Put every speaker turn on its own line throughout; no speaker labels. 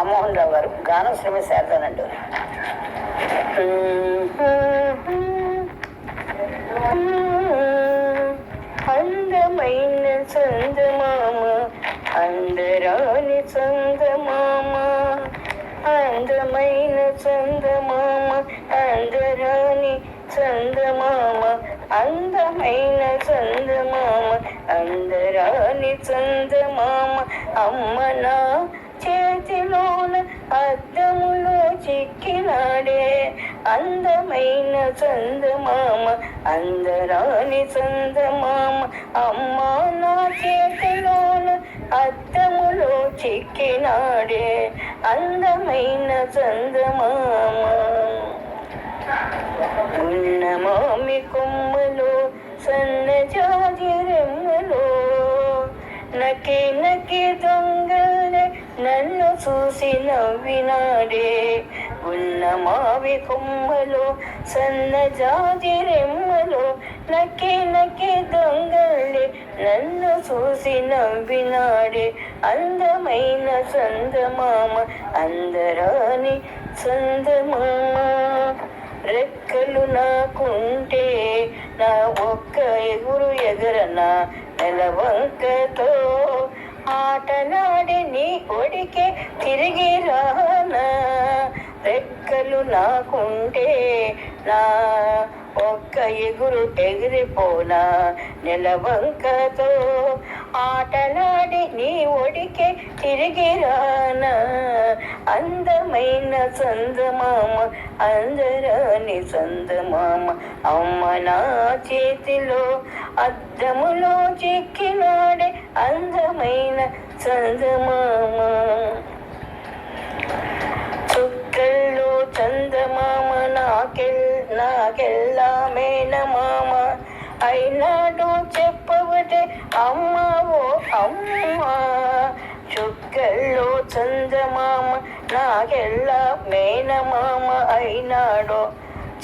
రామ్మోహన్ రావు గారు. గానం శ్రీమతి శారదా నండూరు అందమైన చందమామ అందరాని చందమామ అందమైన చందమామ అందరాని చందమామ అందమైన చందమామ అందరాని చందమామ అమ్మ నా చేతిలోన అద్దములో చిక్కినాడే. అందమైన చందమామ అందరాని చందమామ అమ్మ నా చేతిలోన అద్దములో చిక్కినాడే. అందమైన చందమామ. ఉన్న మామి కొమ్మలో సన్నజాజి రెమ్మలో నకి నకి దొంగ నన్ను చూసి నవ్వినాడే ఉన్న మావి కొమ్మలో సన్నజాజి రెమ్మలు నకి నకి దొంగళ్ళే నన్ను చూసి నవ్వినాడే అందమైన చందమామ అందరాని చందమామ. రెక్కలు నాకుంటే నా ఒక్క ఎగురు ఎగరన నెలవంకతో ఆటలాడి నీ తిరిగి రానా? రెక్కలు నాకుంటే నా ఒక్క ఎగురు ఎగిరిపోనా? నెలవంకతో ఆటలాడి నీ ఒడికే తిరిగి రానా? అందమైన చందమామ అందరాని చందమామ అమ్మ నా చేతిలో అద్దములో చిక్కినాడే అందమైన చందమామా. నాకెల్ నాకెల్లా మేనమామ అయినాడు చెప్పవటే అమ్మ ఓ అమ్మ. చుక్కల్లో చందమామ నాకెల్లా మేనమామ అయినాడో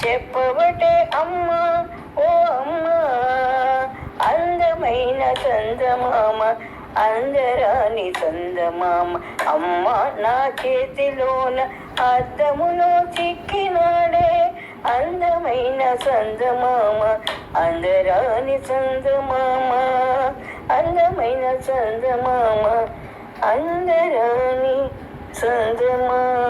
చెప్పవటే అమ్మ ఓ అమ్మ. అందమైన చందమామ అందరాని చందమామ. అమ్మ నా చేతిలోన అద్దములో అందమైన చందమామ అందరాని చందమామ అందమైన చందమామ అందరాని చందమామ.